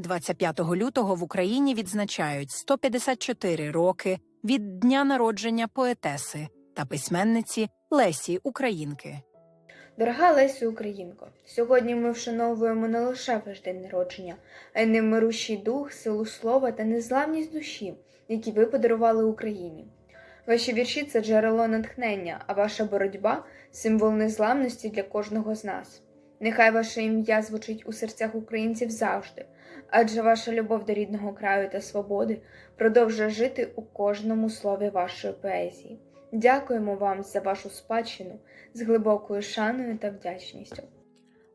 25 лютого в Україні відзначають 154 роки від дня народження поетеси та письменниці Лесі Українки. Дорога Лесю Українко, сьогодні ми вшановуємо не лише ваш день народження, а й немирущий дух, силу слова та незламність душі, які ви подарували Україні. Ваші вірші це джерело натхнення, а ваша боротьба символ незламності для кожного з нас. Нехай ваше ім'я звучить у серцях українців завжди, адже ваша любов до рідного краю та свободи продовжує жити у кожному слові вашої поезії. Дякуємо вам за вашу спадщину з глибокою шаною та вдячністю.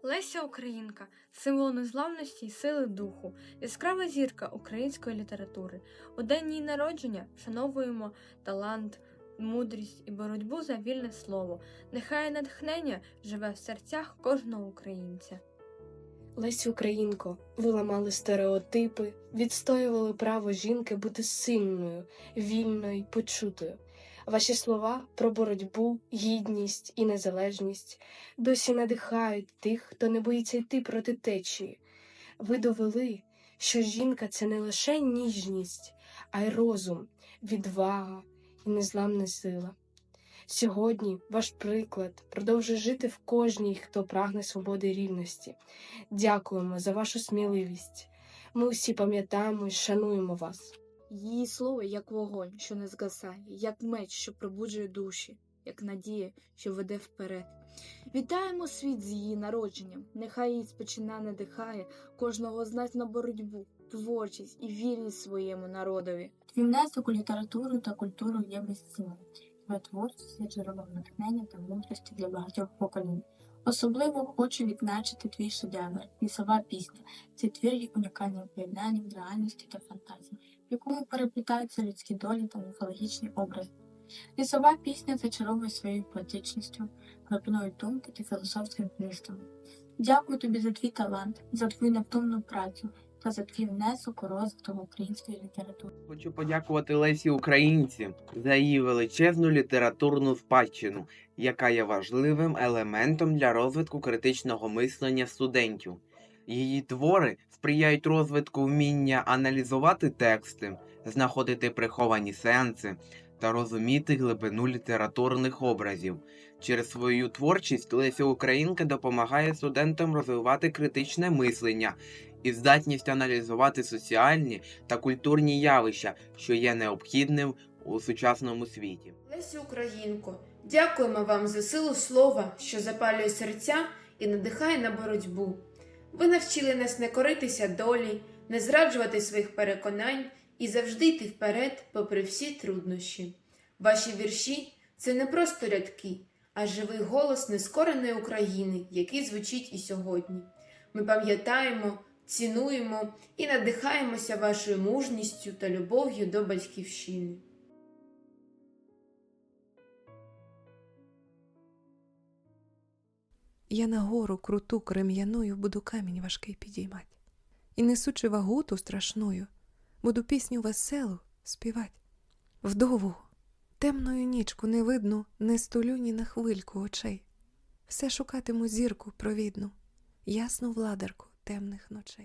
Леся Українка символ незламності й сили духу, яскрава зірка української літератури. У день її народження вшановуємо талант, мудрість і боротьбу за вільне слово. Нехай натхнення живе в серцях кожного українця. Лесі Українко, ви ламали стереотипи, відстоювали право жінки бути сильною, вільною, почутою. Ваші слова про боротьбу, гідність і незалежність досі надихають тих, хто не боїться йти проти течії. Ви довели, що жінка це не лише ніжність, а й розум, відвага і незламна сила. Сьогодні ваш приклад продовжує жити в кожній, хто прагне свободи і рівності. Дякуємо за вашу сміливість. Ми усі пам'ятаємо і шануємо вас. Її слово як вогонь, що не згасає, як меч, що пробуджує душі, як надія, що веде вперед. Вітаємо світ з її народженням. Нехай її спочина надихає кожного з нас на боротьбу, творчість і вірність своєму народові. Твій внесок у літературу та культуру є безцінним. Твоя творчість є джерелом натхнення та мудрості для багатьох поколінь. Особливо хочу відзначити твій шедевр лісова пісня. Цей твір є унікальним поєднанням реальності та фантазії, в якому переплітаються людські долі та міфологічні образи. Лісова пісня зачаровує своєю поетичністю, глибиною думки та філософським змістом. Дякую тобі за твій талант, за твою невтомну працю та за твій внесок у розвиток української літератури. Хочу подякувати Лесі Українці за її величезну літературну спадщину, яка є важливим елементом для розвитку критичного мислення студентів. Її твори сприяють розвитку вміння аналізувати тексти, знаходити приховані сенси та розуміти глибину літературних образів. Через свою творчість Леся Українка допомагає студентам розвивати критичне мислення і здатність аналізувати соціальні та культурні явища, що є необхідним у сучасному світі. Лесі Українко, дякуємо вам за силу слова, що запалює серця і надихає на боротьбу. Ви навчили нас не коритися долі, не зраджувати своїх переконань і завжди йти вперед, попри всі труднощі. Ваші вірші це не просто рядки, а живий голос нескореної України, який звучить і сьогодні. Ми пам'ятаємо, цінуємо і надихаємося вашою мужністю та любов'ю до батьківщини. Я на гору круту крем'яною буду камінь важкий підіймать. І несучи вагу ту страшною, буду пісню веселу співать. Вдову, темною нічку не видно, не стулю ні на хвильку очей. Все шукатиму зірку провідну, ясну владарку темних ночей.